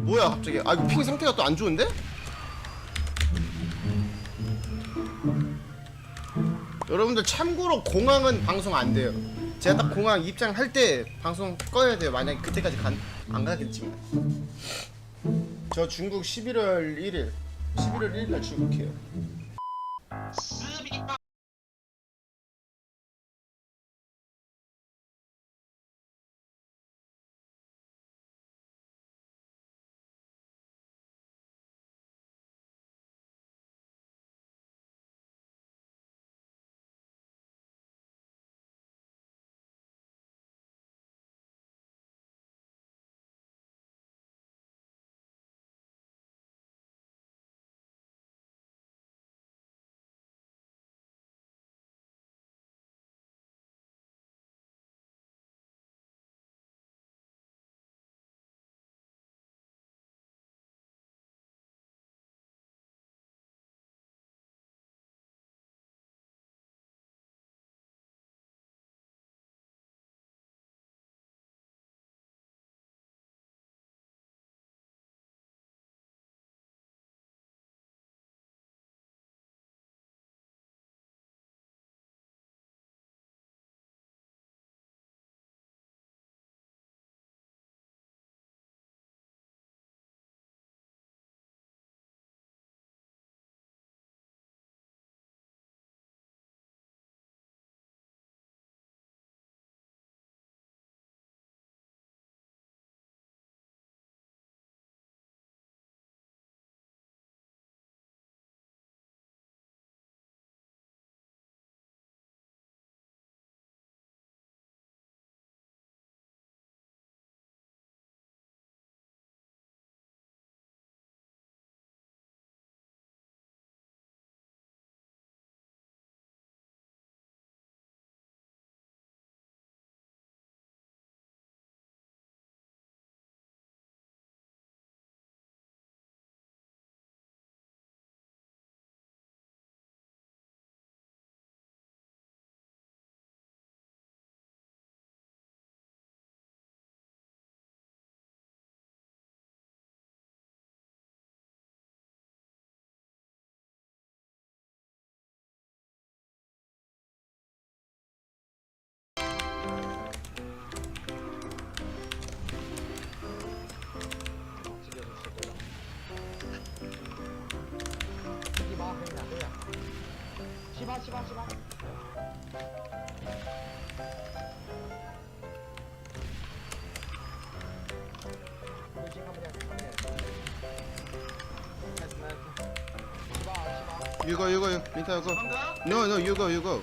뭐야 갑자기? 아 이거 핑 상태가 또 안 좋은데? 여러분들 참고로 공항은 방송 안 돼요. 제가 딱 공항 입장할 때 방송 꺼야 돼요. 만약에 그때까지 간, 안 가겠지만. 저 중국 11월 1일. 11월 1일 날 출국해요 시바 시바 시바 조심 한번 해 한번 해 나이스 나이스 시바 시바 You go, you go, you. Minta, you go. 방금? No, no, you go, you go.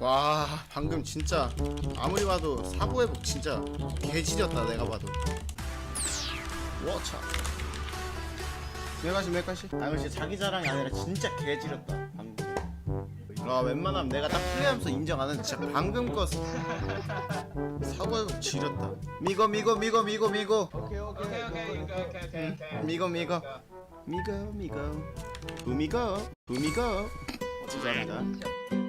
와 방금 진짜 아무리 봐도 사고 회복 진짜 개지렸다 내가 봐도. 워차. 메가시 메가시 아 근데 자기 자랑이 아니라 진짜 개지렸다 방금. 와 웬만하면 내가 딱 플레이하면서 인정하는 진짜 방금 거 사고 회복 지렸다. 미고 미고 미고 미고 미고. 오케이 오케이. 오케이 오케이 오케이 오케이 미고 미고 미고. 미고 부미고. 어, 부미고. 죄송합니다